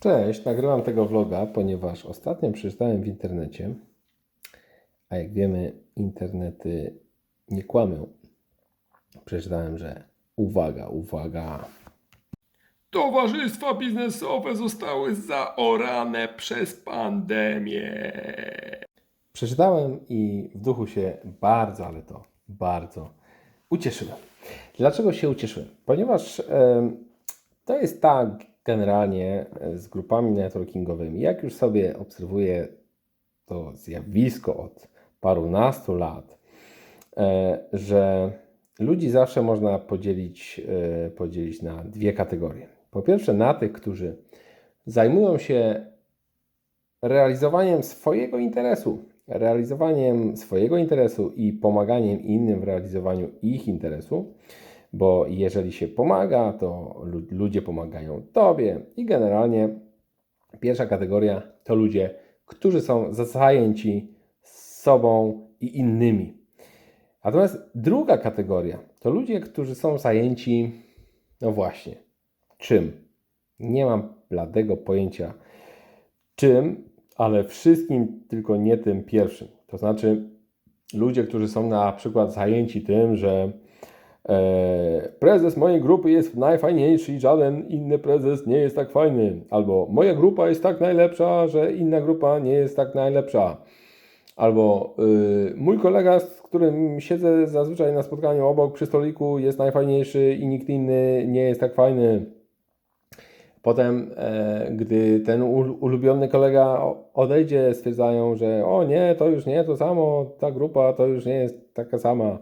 Cześć, nagrywam tego vloga, ponieważ ostatnio przeczytałem w internecie, a jak wiemy, internety nie kłamią. Przeczytałem, że uwaga, uwaga. Towarzystwa biznesowe zostały zaorane przez pandemię. Przeczytałem i w duchu się bardzo, ale to bardzo ucieszyłem. Dlaczego się ucieszyłem? Ponieważ em, to jest tak generalnie e, z grupami networkingowymi. Jak już sobie obserwuję to zjawisko od parunastu lat, e, że ludzi zawsze można podzielić, e, podzielić na dwie kategorie. Po pierwsze, na tych, którzy zajmują się realizowaniem swojego interesu, realizowaniem swojego interesu i pomaganiem innym w realizowaniu ich interesu, bo jeżeli się pomaga, to lu- ludzie pomagają tobie i generalnie pierwsza kategoria to ludzie, którzy są zajęci sobą i innymi. Natomiast druga kategoria to ludzie, którzy są zajęci, no właśnie, czym? Nie mam bladego pojęcia czym, ale wszystkim, tylko nie tym pierwszym. To znaczy, ludzie, którzy są na przykład zajęci tym, że prezes mojej grupy jest najfajniejszy i żaden inny prezes nie jest tak fajny, albo moja grupa jest tak najlepsza, że inna grupa nie jest tak najlepsza. Albo y, mój kolega, z którym siedzę zazwyczaj na spotkaniu obok przy stoliku, jest najfajniejszy i nikt inny nie jest tak fajny. Potem, e, gdy ten ul- ulubiony kolega odejdzie, stwierdzają, że o nie, to już nie to samo, ta grupa to już nie jest taka sama.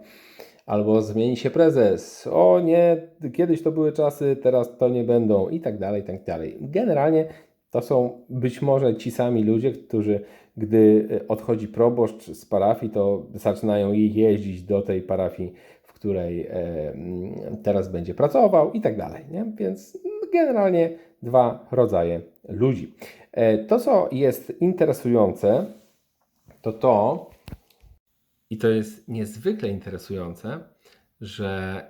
Albo zmieni się prezes. O nie, kiedyś to były czasy, teraz to nie będą i tak dalej, i tak dalej. Generalnie to są być może ci sami ludzie, którzy, gdy e, odchodzi proboszcz z parafii, to zaczynają jeździć do tej parafii, w której e, mm, teraz będzie pracował i tak dalej. Nie? Więc generalnie dwa rodzaje ludzi. E, To, co jest interesujące, to to, i to jest niezwykle interesujące, że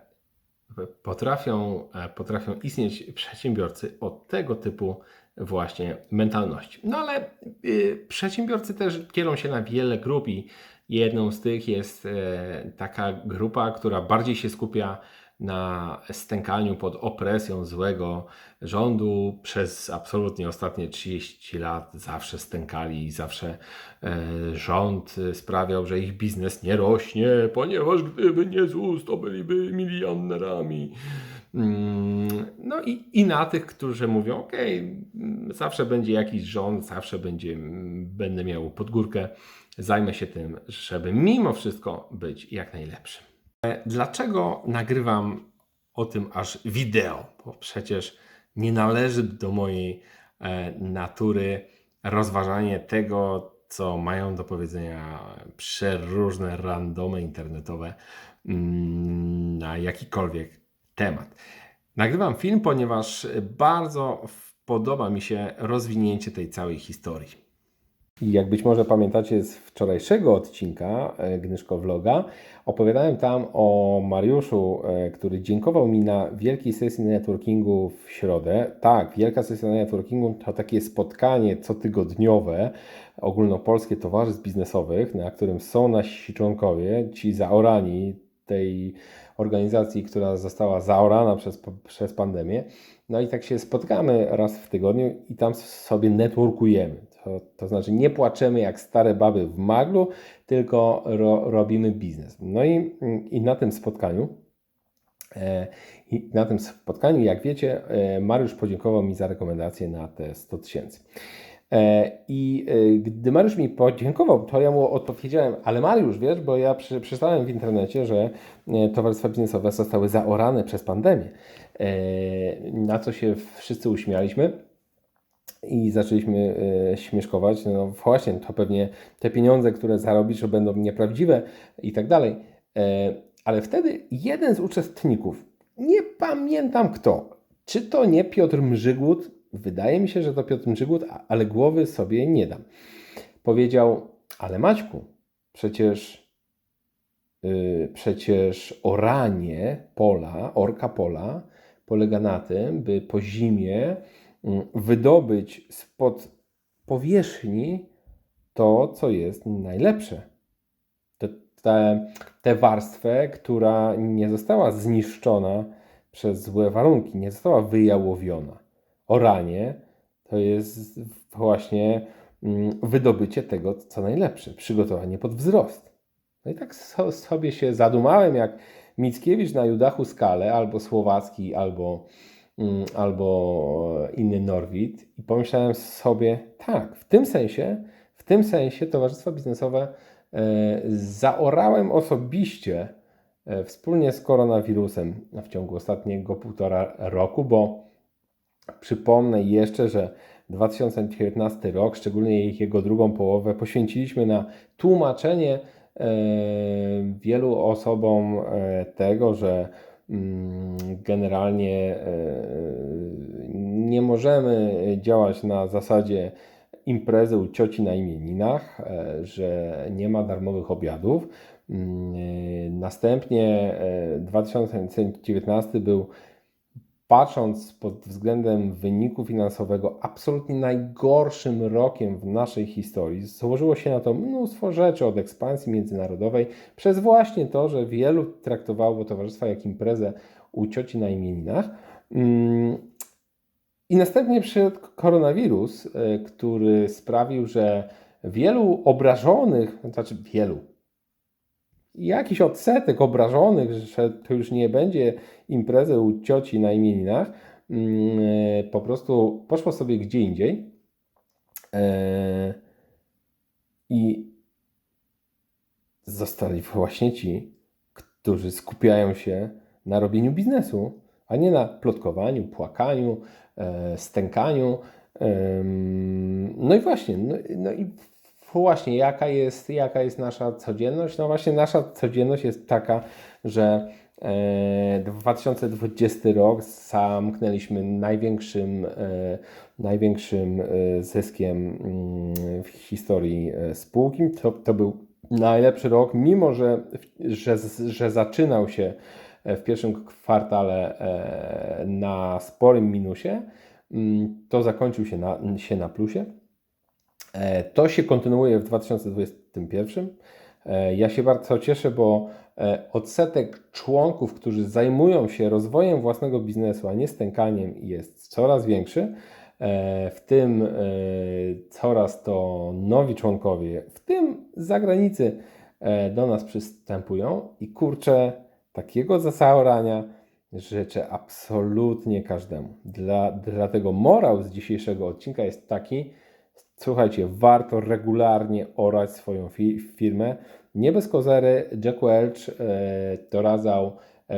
potrafią, e, potrafią istnieć przedsiębiorcy o tego typu właśnie mentalności. No ale y, przedsiębiorcy też dzielą się na wiele grup i jedną z tych jest e, taka grupa, która bardziej się skupia na stękaniu pod opresją złego rządu. Przez absolutnie ostatnie 30 lat zawsze stękali i zawsze e, rząd e, sprawiał, że ich biznes nie rośnie, ponieważ gdyby nie ZUS, to byliby milionerami. Mm, No i, i na tych, którzy mówią, ok, zawsze będzie jakiś rząd, zawsze będzie, mm, będę miał podgórkę, zajmę się tym, żeby mimo wszystko być jak najlepszym. E, Dlaczego nagrywam o tym aż wideo? Bo przecież nie należy do mojej e, natury rozważanie tego, co mają do powiedzenia przeróżne randomy internetowe mm, na jakikolwiek temat. Nagrywam film, ponieważ bardzo podoba mi się rozwinięcie tej całej historii. I jak być może pamiętacie z wczorajszego odcinka e, Gnyszko Vloga, opowiadałem tam o Mariuszu, e, który dziękował mi na wielkiej sesji networkingu w środę. Tak, wielka sesja networkingu to takie spotkanie cotygodniowe ogólnopolskie towarzystw biznesowych, na którym są nasi członkowie, ci zaorani tej organizacji, która została zaorana przez, przez pandemię. No i tak się spotkamy raz w tygodniu i tam sobie networkujemy. To, to znaczy nie płaczemy jak stare baby w maglu, tylko ro, robimy biznes. No i, i na tym spotkaniu E, I na tym spotkaniu, jak wiecie, e, Mariusz podziękował mi za rekomendację na te 100 tysięcy. E, I gdy Mariusz mi podziękował, to ja mu odpowiedziałem, ale Mariusz, wiesz, bo ja prze- przeczytałem w internecie, że towarzystwa biznesowe zostały zaorane przez pandemię. Na co się wszyscy uśmialiśmy i zaczęliśmy e, śmieszkować. No właśnie, to pewnie te pieniądze, które zarobisz, będą nieprawdziwe i tak dalej. E, Ale wtedy jeden z uczestników, nie pamiętam kto, czy to nie Piotr Mrzygłód, wydaje mi się, że to Piotr Mrzygłód, ale głowy sobie nie dam. Powiedział, ale Maćku, przecież y, przecież oranie pola, orka pola polega na tym, by po zimie wydobyć spod powierzchni to, co jest najlepsze. Te, te, tę warstwę, która nie została zniszczona przez złe warunki, nie została wyjałowiona. Oranie to jest właśnie mm, wydobycie tego, co najlepsze, przygotowanie pod wzrost. No i tak so, sobie się zadumałem, jak Mickiewicz na Judachu Skale, albo Słowacki, albo, mm, albo inny Norwid. I pomyślałem sobie, tak, w tym sensie, w tym sensie towarzystwa biznesowe e, zaorałem osobiście e, wspólnie z koronawirusem w ciągu ostatniego półtora roku, bo przypomnę jeszcze, że 2019 rok, szczególnie jego drugą połowę, poświęciliśmy na tłumaczenie e, wielu osobom tego, że mm, generalnie e, nie możemy działać na zasadzie imprezy u cioci na imieninach, e, że nie ma darmowych obiadów. Mm, e, Następnie e, 2019 był patrząc pod względem wyniku finansowego, absolutnie najgorszym rokiem w naszej historii. Złożyło się na to mnóstwo rzeczy od ekspansji międzynarodowej, przez właśnie to, że wielu traktowało towarzystwa jak imprezę u cioci na imieninach. Mm, I następnie przyszedł koronawirus, e, który sprawił, że wielu obrażonych, znaczy wielu, jakiś odsetek obrażonych, że to już nie będzie imprezy u cioci na imieninach, mm, e, po prostu poszło sobie gdzie indziej. E, I zostali właśnie ci, którzy skupiają się na robieniu biznesu, a nie na plotkowaniu, płakaniu, e, stękaniu. No i właśnie, no, no i właśnie, jaka jest, jaka jest nasza codzienność? No właśnie, nasza codzienność jest taka, że e, 2020 rok zamknęliśmy największym, e, największym e, zyskiem mm, w historii e, spółki. To, to był najlepszy rok, mimo że, że, że zaczynał się e, w pierwszym kwartale e, na sporym minusie, mm, to zakończył się na, się na plusie. E, To się kontynuuje w 2021. E, Ja się bardzo cieszę, bo e, odsetek członków, którzy zajmują się rozwojem własnego biznesu, a nie stękaniem, jest coraz większy. W tym coraz to nowi członkowie, w tym z zagranicy, do nas przystępują i kurczę, takiego zasaorania życzę absolutnie każdemu. Dla, dlatego morał z dzisiejszego odcinka jest taki, Słuchajcie, warto regularnie orać swoją fi- firmę. Nie bez kozery Jack Welch e, doradzał, e,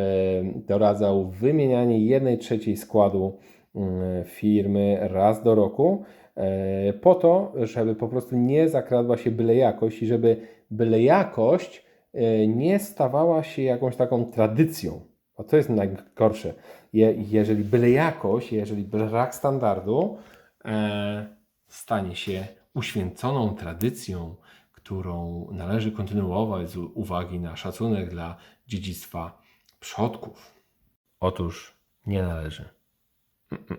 doradzał wymienianie jednej trzeciej składu mm, firmy raz do roku, e, po to, żeby po prostu nie zakradła się byle jakość i żeby byle jakość e, nie stawała się jakąś taką tradycją. A to jest najgorsze. Je, jeżeli byle jakość, jeżeli brak standardu, e, stanie się uświęconą tradycją, którą należy kontynuować z uwagi na szacunek dla dziedzictwa przodków. Otóż nie należy. Mm-mm.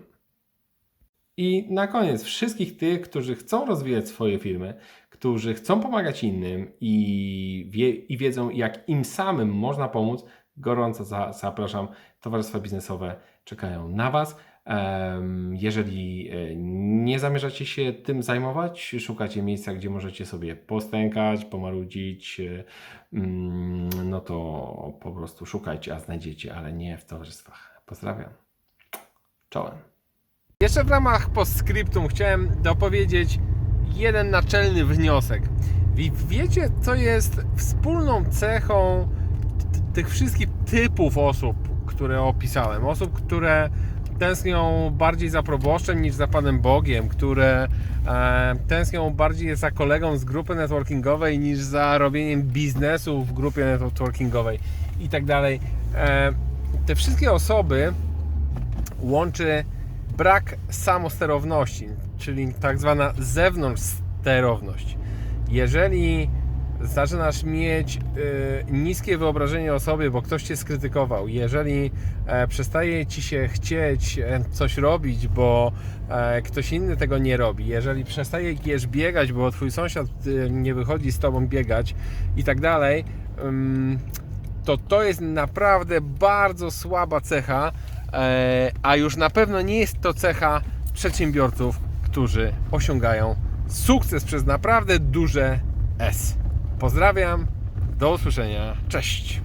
I na koniec, wszystkich tych, którzy chcą rozwijać swoje firmy, którzy chcą pomagać innym i, wie, i wiedzą, jak im samym można pomóc, gorąco za, zapraszam. Towarzystwa biznesowe czekają na Was. Jeżeli e, nie zamierzacie się tym zajmować, szukacie miejsca, gdzie możecie sobie postękać, pomarudzić, e, mm, no to po prostu szukajcie, a znajdziecie, ale nie w towarzystwach. Pozdrawiam. Czołem. Jeszcze w ramach postscriptum chciałem dopowiedzieć jeden naczelny wniosek. Wi- Wiecie, co jest wspólną cechą tych wszystkich typów osób, które opisałem? Osób, które tęsknią bardziej za proboszczem niż za Panem Bogiem, które e, tęsknią bardziej za kolegą z grupy networkingowej niż za robieniem biznesu w grupie networkingowej i tak dalej. E, te wszystkie osoby łączy brak samosterowności, czyli tak zwana zewnątrz sterowność. Jeżeli zaczynasz mieć y, niskie wyobrażenie o sobie, bo ktoś cię skrytykował, jeżeli e, przestaje ci się chcieć e, coś robić, bo e, ktoś inny tego nie robi, jeżeli przestajesz biegać, bo twój sąsiad y, nie wychodzi z tobą biegać i tak dalej, to to jest naprawdę bardzo słaba cecha, a już na pewno nie jest to cecha przedsiębiorców, którzy osiągają sukces przez naprawdę duże S. Pozdrawiam, do usłyszenia, cześć.